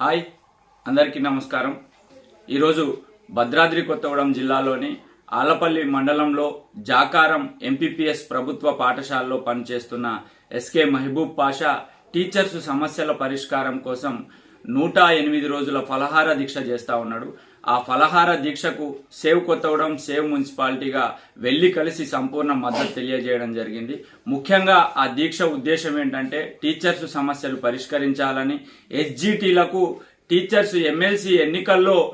Hi అందరికీ నమస్కారం. ఈరోజు భద్రాద్రి కొత్తగూడెం జిల్లాలోని ఆలపల్లి మండలంలో జాకారం ఎంపీపీఎస్ ప్రభుత్వ పాఠశాలలో పనిచేస్తున్న ఎస్కే మహబూబ్ పాషా టీచర్స్ సమస్యల పరిష్కారం కోసం నూట ఎనిమిది రోజుల ఫలహార దీక్ష చేస్తా ఉన్నాడు. ఆ ఫలహార దీక్షకు సేవ్ కొత్తగూడెం సేవ్ మున్సిపాలిటీగా వెళ్ళి కలిసి సంపూర్ణ మద్దతు తెలియజేయడం జరిగింది. ముఖ్యంగా ఆ దీక్ష ఉద్దేశం ఏంటంటే టీచర్స్ సమస్యలు పరిష్కరించాలని ఎస్జీటీలకు టీచర్స్ ఎమ్మెల్సీ ఎన్నికల్లో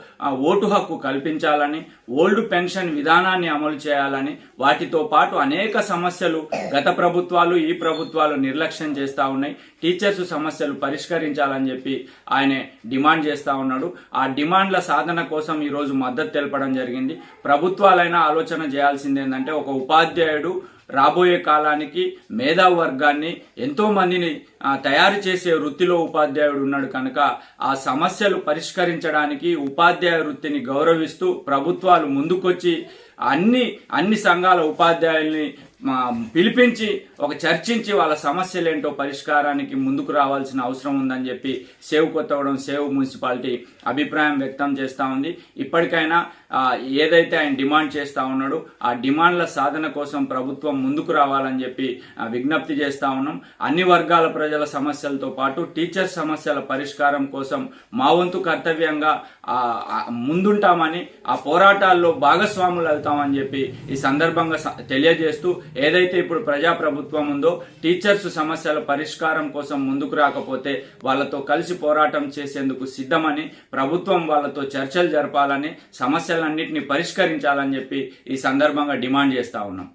ఓటు హక్కు కల్పించాలని ఓల్డ్ పెన్షన్ విధానాన్ని అమలు చేయాలని వాటితో పాటు అనేక సమస్యలు గత ప్రభుత్వాలు ఈ ప్రభుత్వాలు నిర్లక్ష్యం చేస్తూ ఉన్నాయి. టీచర్స్ సమస్యలు పరిష్కరించాలని చెప్పి ఆయన డిమాండ్ చేస్తూ ఉన్నాడు. ఆ డిమాండ్ల సాధన కోసం ఈ రోజు మద్దతు తెలపడం జరిగింది. ప్రభుత్వాలైనా ఆలోచన చేయాల్సింది ఏంటంటే ఒక ఉపాధ్యాయుడు రాబోయే కాలానికి మేధా వర్గాన్ని ఎంతో మందిని తయారు చేసే వృత్తిలో ఉపాధ్యాయుడు ఉన్నాడు కనుక ఆ సమస్యలు పరిష్కరించడానికి ఉపాధ్యాయ వృత్తిని గౌరవిస్తూ ప్రభుత్వాలు ముందుకొచ్చి అన్ని అన్ని సంఘాల ఉపాధ్యాయుల్ని పిలిపించి ఒక చర్చించి వాళ్ళ సమస్యలు ఏంటో పరిష్కారానికి ముందుకు రావాల్సిన అవసరం ఉందని చెప్పి సేవ్ కొత్తగూడెం సేవ్ మున్సిపాలిటీ అభిప్రాయం వ్యక్తం చేస్తూ ఉంది. ఇప్పటికైనా ఏదైతే ఆయన డిమాండ్ చేస్తూ ఉన్నాడో ఆ డిమాండ్ల సాధన కోసం ప్రభుత్వం ముందుకు రావాలని చెప్పి విజ్ఞప్తి చేస్తూ ఉన్నాం. అన్ని వర్గాల ప్రజల సమస్యలతో పాటు టీచర్ సమస్యల పరిష్కారం కోసం మా వంతు కర్తవ్యంగా ముందుంటామని ఆ పోరాటాల్లో భాగస్వాములు అవుతామని చెప్పి ఈ సందర్భంగా తెలియజేస్తూ ఏదైతే ఇప్పుడు ప్రజాప్రభుత్వం ఉందో టీచర్స్ సమస్యల పరిష్కారం కోసం ముందుకు రాకపోతే వాళ్ళతో కలిసి పోరాటం చేసేందుకు సిద్ధమని ప్రభుత్వం వాళ్ళతో చర్చలు జరపాలని సమస్యలన్నింటినీ పరిష్కరించాలని చెప్పి ఈ సందర్భంగా డిమాండ్ చేస్తా ఉన్నాం.